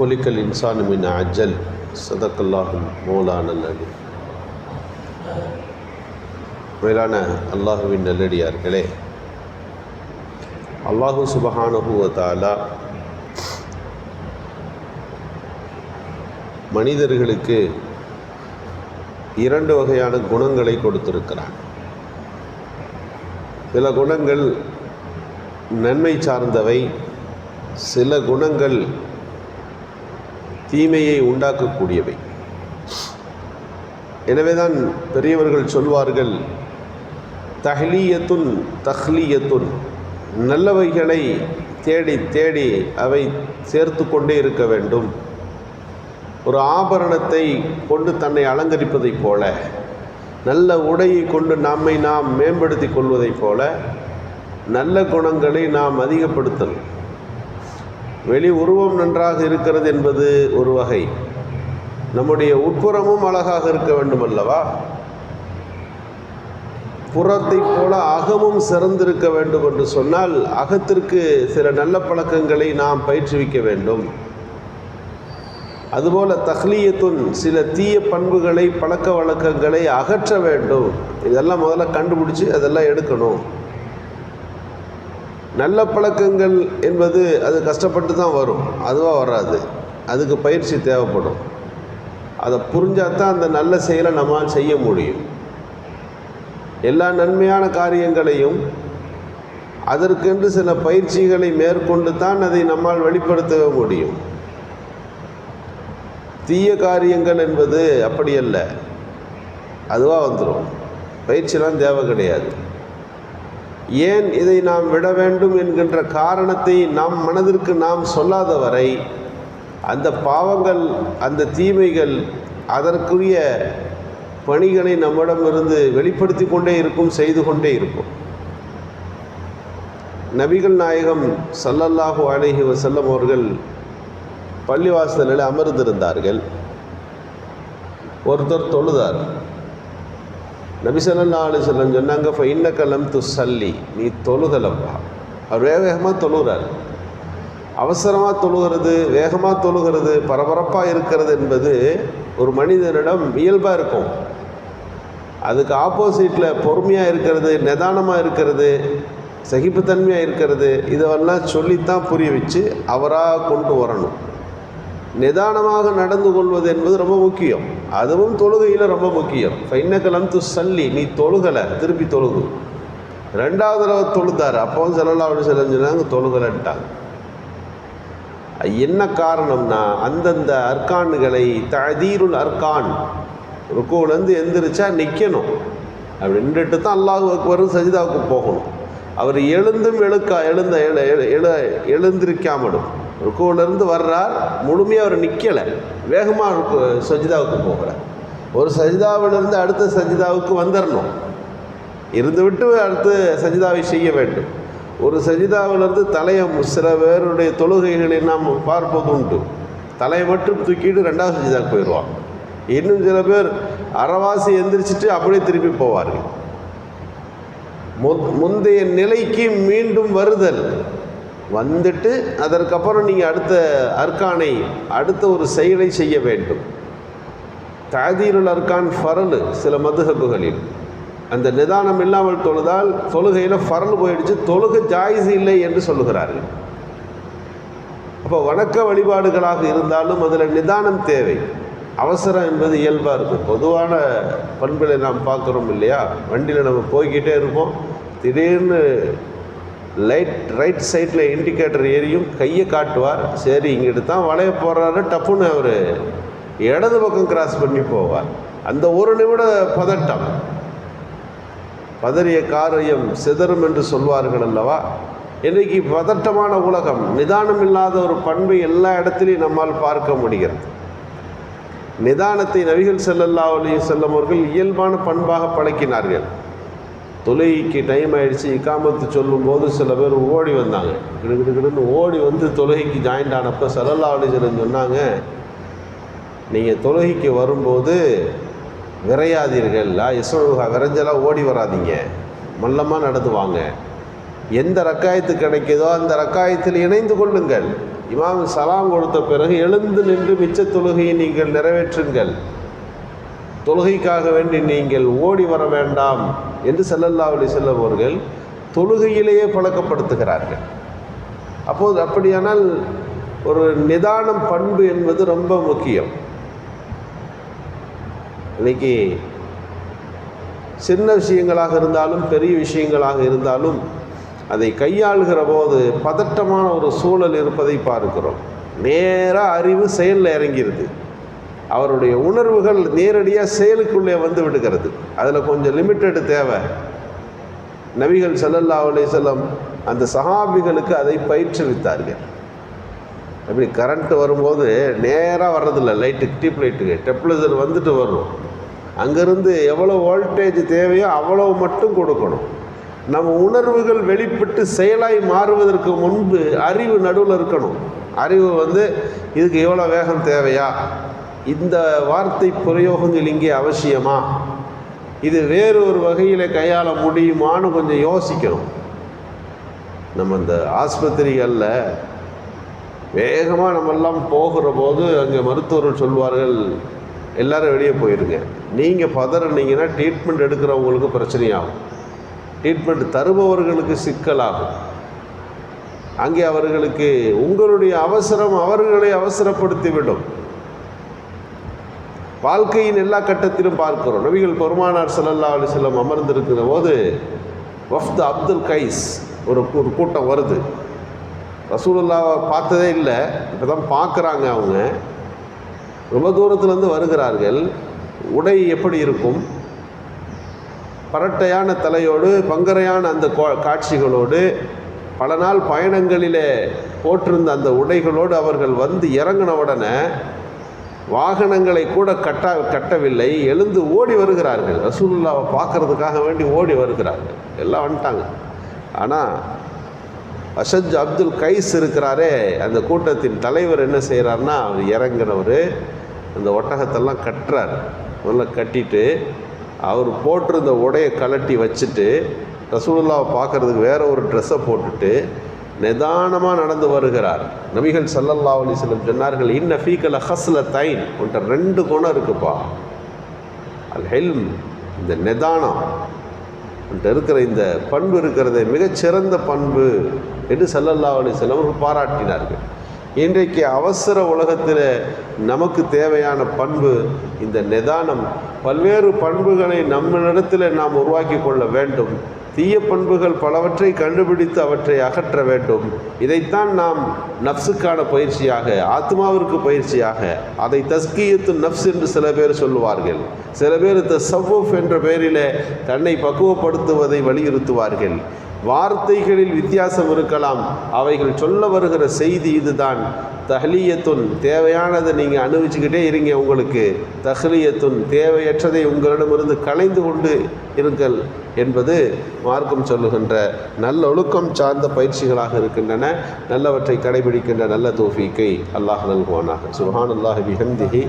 ஹொலிக்கல் இன்சானுமின் அஜல் சதக்கல்லாகும் மோலானல் அலி மேலான அல்லாஹுவின் நல்லடியார்களே அல்லாஹு சுபஹானுகுவத்தாலா மனிதர்களுக்கு இரண்டு வகையான குணங்களை கொடுத்திருக்கிறான். சில குணங்கள் நன்மை சார்ந்தவை சில குணங்கள் தீமையை உண்டாக்கக்கூடியவை. எனவேதான் பெரியவர்கள் சொல்வார்கள் தஹ்லீயத்துன் தஹ்லீயத்துன். நல்லவைகளை தேடி தேடி அவை சேர்த்து கொண்டே இருக்க வேண்டும். ஒரு ஆபரணத்தை கொண்டு தன்னை அலங்கரிப்பதைப் போல நல்ல உடையை கொண்டு நம்மை நாம் மேம்படுத்தி கொள்வதைப் போல நல்ல குணங்களை நாம் அதிகப்படுத்தணும் வெளி உருவம் நன்றாக இருக்கிறது என்பது ஒரு வகை. நம்முடைய உட்புறமும் அழகாக இருக்க வேண்டும் அல்லவா புறத்தைப் போல அகமும் சிறந்திருக்க வேண்டும் என்று சொன்னால் அகத்திற்கு சில நல்ல பழக்கங்களை நாம் பயிற்றுவிக்க வேண்டும். அதுபோல தஹ்லியத்துன் சில தீய பண்புகளை பழக்க வழக்கங்களை அகற்ற வேண்டும். இதெல்லாம் முதல்ல கண்டுபிடிச்சி அதெல்லாம் எடுக்கணும். நல்ல பழக்கங்கள் என்பது அது கஷ்டப்பட்டு தான் வரும். அதுவாக வராது. அதுக்கு பயிற்சி தேவைப்படும். அதை புரிஞ்சால் தான் அந்த நல்ல செயலை நம்மால் செய்ய முடியும். எல்லா நன்மையான காரியங்களையும் அதற்கென்று சில பயிற்சிகளை மேற்கொண்டு தான் அதை நம்மால் வெளிப்படுத்த முடியும். தீய காரியங்கள் என்பது அப்படி அல்ல. அதுவாக வந்துடும் பயிற்சிலாம் தேவை கிடையாது. ஏன் இதை நாம் விட வேண்டும் என்கின்ற காரணத்தை நம் மனதிற்கு நாம் சொல்லாத வரை அந்த பாவங்கள் அந்த தீமைகள் அதற்குரிய பணிகளை நம்மிடமிருந்து வெளிப்படுத்தி கொண்டே இருக்கும் செய்து கொண்டே இருக்கும். நபிகள் நாயகம் சல்லல்லாஹு அலைஹி வசல்லம் அவர்கள் பள்ளிவாசலில் அமர்ந்திருந்தார்கள். ஒருத்தர் தொழுதார். நபிசல்லா ஸல்லல்லாஹு அலைஹி சொன்னாங்க ஃப கலம் து சல்லி நீ தொழுகலப்பா அவர் வேக வேகமாக தொழுகிறார். அவசரமாக தொழுகிறது வேகமாக தொழுகிறது பரபரப்பாக இருக்கிறது என்பது ஒரு மனிதனிடம் இயல்பாக இருக்கும். அதுக்கு ஆப்போசிட்டில் பொறுமையாக இருக்கிறது நிதானமாக இருக்கிறது சகிப்புத்தன்மையாக இருக்கிறது இதெல்லாம் சொல்லித்தான் புரிய வச்சு அவராக கொண்டு வரணும். நிதானமாக நடந்து கொள்வது என்பது ரொம்ப முக்கியம். அதுவும் தொழுகையில் ரொம்ப முக்கியம். ஃபைனக்கலம் து சல்லி நீ தொழுகலை திருப்பி தொழுகு. ரெண்டாவது தடவை தொழுதார். அப்பவும் செல்லலா அப்படி சொன்னாங்க தொழுகலைன்ட்டாங்க. என்ன காரணம்னா அந்தந்த அர்கான்களை ததீருள் அர்கான் ருக்கோலேருந்து எந்திரிச்சா நிற்கணும் அப்படி நின்றுட்டு தான் அல்லாஹு வரும் சஜிதாவுக்கு போகணும். அவர் எழுந்தும் எழுக்கா எழுந்த எழு எழு எழுந்திருக்காமலும். ருக்குவிலேருந்து வர்றார். முழுமையாக அவர் நிற்கலை வேகமாக சஜிதாவுக்கு போகிறார் ஒரு சஜிதாவிலிருந்து அடுத்த சஜிதாவுக்கு வந்துடணும் இருந்துவிட்டு அடுத்து சஜிதாவை செய்ய வேண்டும். ஒரு சஜிதாவிலிருந்து தலையை சில பேருடைய தொழுகைகளை நாம் பார்ப்பது உண்டு. தலையை மட்டும் தூக்கிட்டு ரெண்டாவது சஜிதாவுக்கு போயிடுவான் இன்னும் சில பேர் அறவாசி எந்திரிச்சிட்டு அப்படியே திருப்பி போவார்கள். முந்தைய நிலைக்கு மீண்டும் வருதல். வந்துட்டு அதற்கப்புறம் நீங்கள் அடுத்த அர்க்கானை அடுத்த ஒரு செயலை செய்ய வேண்டும். தாதீருள் அர்கான் ஃபரலு சில மதுகபுகளில் அந்த நிதானம் இல்லாமல் தொழுதால் தொழுகையில் ஃபரல் போயிடுச்சு தொழுகை ஜாயிஸ் இல்லை என்று சொல்லுகிறார்கள். அப்போ வணக்க வழிபாடுகளாக இருந்தாலும் அதில் நிதானம் தேவை. அவசரம் என்பது இயல்பாக இருக்கும் பொதுவான பண்புகளை நாம் பார்க்குறோம் இல்லையா? வண்டியில் நம்ம போய்கிட்டே இருப்போம். திடீர்னு லைட் ரைட் சைடில் இண்டிகேட்டர் ஏறியும் கையை காட்டுவார். சரி இங்கிட்டு தான் வளைய போடுறாரு டப்புன்னு அவர் இடது பக்கம் கிராஸ் பண்ணி போவார். அந்த ஒரு நிமிட பதட்டம். பதறிய காரியம் சிதறும் என்று சொல்வார்கள் அல்லவா? இன்றைக்கு பதட்டமான உலகம் நிதானம் இல்லாத ஒரு பண்பை எல்லா இடத்துலையும் நம்மால் பார்க்க முடிகிறது. நிதானத்தை நபிகள் செல்லல்லா அலி செல்லம் அவர்கள் இயல்பான பண்பாக பழக்கினார்கள். தொழுகைக்கு டைம் ஆயிடுச்சு இக்காமத்து சொல்லும்போது சில பேர் ஓடி வந்தாங்க. கிடுகிடுன்னு ஓடி வந்து தொழுகைக்கு ஜாயின்ட் ஆனப்போ செல்லல்லா அலி செல்லம் சொன்னாங்க நீங்கள் தொழுகைக்கு வரும்போது விரையாதீர்கள். இஸ்வா விரைஞ்சலாக ஓடி வராதீங்க. மல்லமாக நடந்து வாங்க எந்த ரக்காயத்து கிடைக்குதோ அந்த ரக்காயத்தில் இணைந்து கொள்ளுங்கள். இமாம் சலாம் கொடுத்த பிறகு எழுந்து நின்று மிச்ச தொழுகையை நீங்கள் நிறைவேற்றுங்கள். தொழுகைக்காக வேண்டி நீங்கள் ஓடி வர வேண்டாம் என்று ஸல்லல்லாஹு அலைஹி அவர்கள் தொழுகையிலேயே பழக்கப்படுத்துகிறார்கள். அப்போது அப்படியானால் ஒரு நிதானம் பண்பு என்பது ரொம்ப முக்கியம். இன்னைக்கு சின்ன விஷயங்களாக இருந்தாலும் பெரிய விஷயங்களாக இருந்தாலும் அதை கையாளுகிற போது பதட்டமான ஒரு சூழல் இருப்பதை பார்க்கிறோம். நேராக அறிவு செயலில் இறங்கிருது. அவருடைய உணர்வுகள் நேரடியாக செயலுக்குள்ளே வந்து விடுகிறது. அதில் கொஞ்சம் லிமிட்டடு தேவை. நபிகள் ஸல்லல்லாஹு அலைஹி செல்லம் அந்த சஹாபிகளுக்கு அதை பயிற்றுவித்தார்கள். அப்படி கரண்ட் வரும்போது நேராக வர்றதில்ல. லைட்டுக்கு டியூப் லைட்டுக்கு. டெப்ளசர் வந்துட்டு வரும். அங்கேருந்து எவ்வளோ வோல்டேஜ் தேவையோ அவ்வளோ மட்டும் கொடுக்கணும். நம்ம உணர்வுகள் வெளிப்பட்டு செயலாய் மாறுவதற்கு முன்பு அறிவு நடுவில் இருக்கணும். அறிவு வந்து இதுக்கு எவ்வளோ வேகம் தேவையா? இந்த வார்த்தை பிரயோகங்கள் இங்கே அவசியமா? இது வேறு ஒரு வகையில் கையாள முடியுமான்னு கொஞ்சம் யோசிக்கணும். நம்ம இந்த ஆஸ்பத்திரிகளில் வேகமாக நம்மெல்லாம் போகிற போது அங்கே மருத்துவர்கள் சொல்வார்கள் எல்லாரும் வெளியே போயிருங்க. நீங்கள் பதறினீங்கன்னா ட்ரீட்மெண்ட் எடுக்கிறவங்களுக்கு பிரச்சனையாகும். ட்ரீட்மெண்ட் தருபவர்களுக்கு சிக்கலாகும். அங்கே அவர்களுக்கு உங்களுடைய அவசரம் அவர்களை அவசரப்படுத்திவிடும். வாழ்க்கையின் எல்லா கட்டத்திலும் பார்க்கிறோம். நபிகள் பெருமானார் சல்லல்லா அலி செல்லம் அமர்ந்திருக்கிற போது வஃப்து அப்துல் கைஸ் ஒரு ஒரு கூட்டம் வருது. ரசூலுல்லாவை பார்த்ததே இல்லை இப்போ தான் பார்க்குறாங்க அவங்க. ரொம்ப தூரத்துலேருந்து வருகிறார்கள். உடை எப்படி இருக்கும்? பரட்டையான தலையோடு பங்கரையான அந்த கோ- காட்சிகளோடு பல நாள் பயணங்களிலே போட்டிருந்த அந்த உடைகளோடு அவர்கள் வந்து இறங்கின உடனே வாகனங்களை கூட கட்ட கட்டவில்லை எழுந்து ஓடி வருகிறார்கள். ரசூலுல்லாவை பார்க்கறதுக்காக வேண்டி ஓடி வருகிறார்கள். எல்லாம் வந்துட்டாங்க. ஆனால் அஷத் அப்துல் கைஸ் இருக்கிறாரே அந்த கூட்டத்தின் தலைவர் என்ன செய்கிறாருன்னா அவர் இறங்குறவர் அந்த ஒட்டகத்தெல்லாம் கட்டுறார். முதல்ல கட்டிட்டு அவர் போட்டிருந்த உடையை கலட்டி வச்சுட்டு ரசூலுல்லாவை பார்க்கறதுக்கு வேற ஒரு ட்ரெஸ்ஸை போட்டுட்டு நிதானமாக நடந்து வருகிறார். நபிகள் சல்லல்லா அலைஹி வஸல்லம் சொன்னார்கள் இன்ன ஃபீக்கல ஹஸ்ல தைன் உன்ட்ட ரெண்டு குணம் இருக்குப்பா. அல் ஹெல்ம் இந்த நிதானம். உன்ட்ட இருக்கிற இந்த பண்பு இருக்கிறது மிகச்சிறந்த பண்பு என்று சல்லல்லா அலைஹி பாராட்டினார்கள். இன்றைக்கு அவசர உலகத்தில் நமக்கு தேவையான பண்பு இந்த நிதானம். பல்வேறு பண்புகளை நம்மளிடத்தில் நாம் உருவாக்கி கொள்ள வேண்டும். தீய பண்புகள் பலவற்றை கண்டுபிடித்து அவற்றை அகற்ற வேண்டும். இதைத்தான் நாம் நஃப்ஸுக்கான பயிற்சியாக ஆத்மாவிற்கு பயிற்சியாக அதை தஸ்கியத்து நஃப்ஸ் என்று சில பேர் சொல்லுவார்கள். சில பேர் த தசவ்வுஃப் என்ற பெயரிலே தன்னை பக்குவப்படுத்துவதை வலியுறுத்துவார்கள். வார்த்தைகளில் வித்தியாசம் இருக்கலாம். அவைகள் சொல்ல வருகிற செய்தி இதுதான். தஹ்லியத்துன் தேவையானதை நீங்கள் அனுபவிச்சுக்கிட்டே இருங்க உங்களுக்கு. தஹ்லியத்துன் தேவையற்றதை உங்களிடமிருந்து கலைந்து கொண்டு இருங்கள் என்பது மார்க்கம் சொல்லுகின்ற நல்ல ஒழுக்கம் சார்ந்த பயிற்சிகளாக இருக்கின்றன. நல்லவற்றை கடைபிடிக்கின்ற நல்ல தோஃபீக்கை அல்லாஹ் நல்குவானாக. சுஹான் அல்லாஹ் பிஹந்திஹி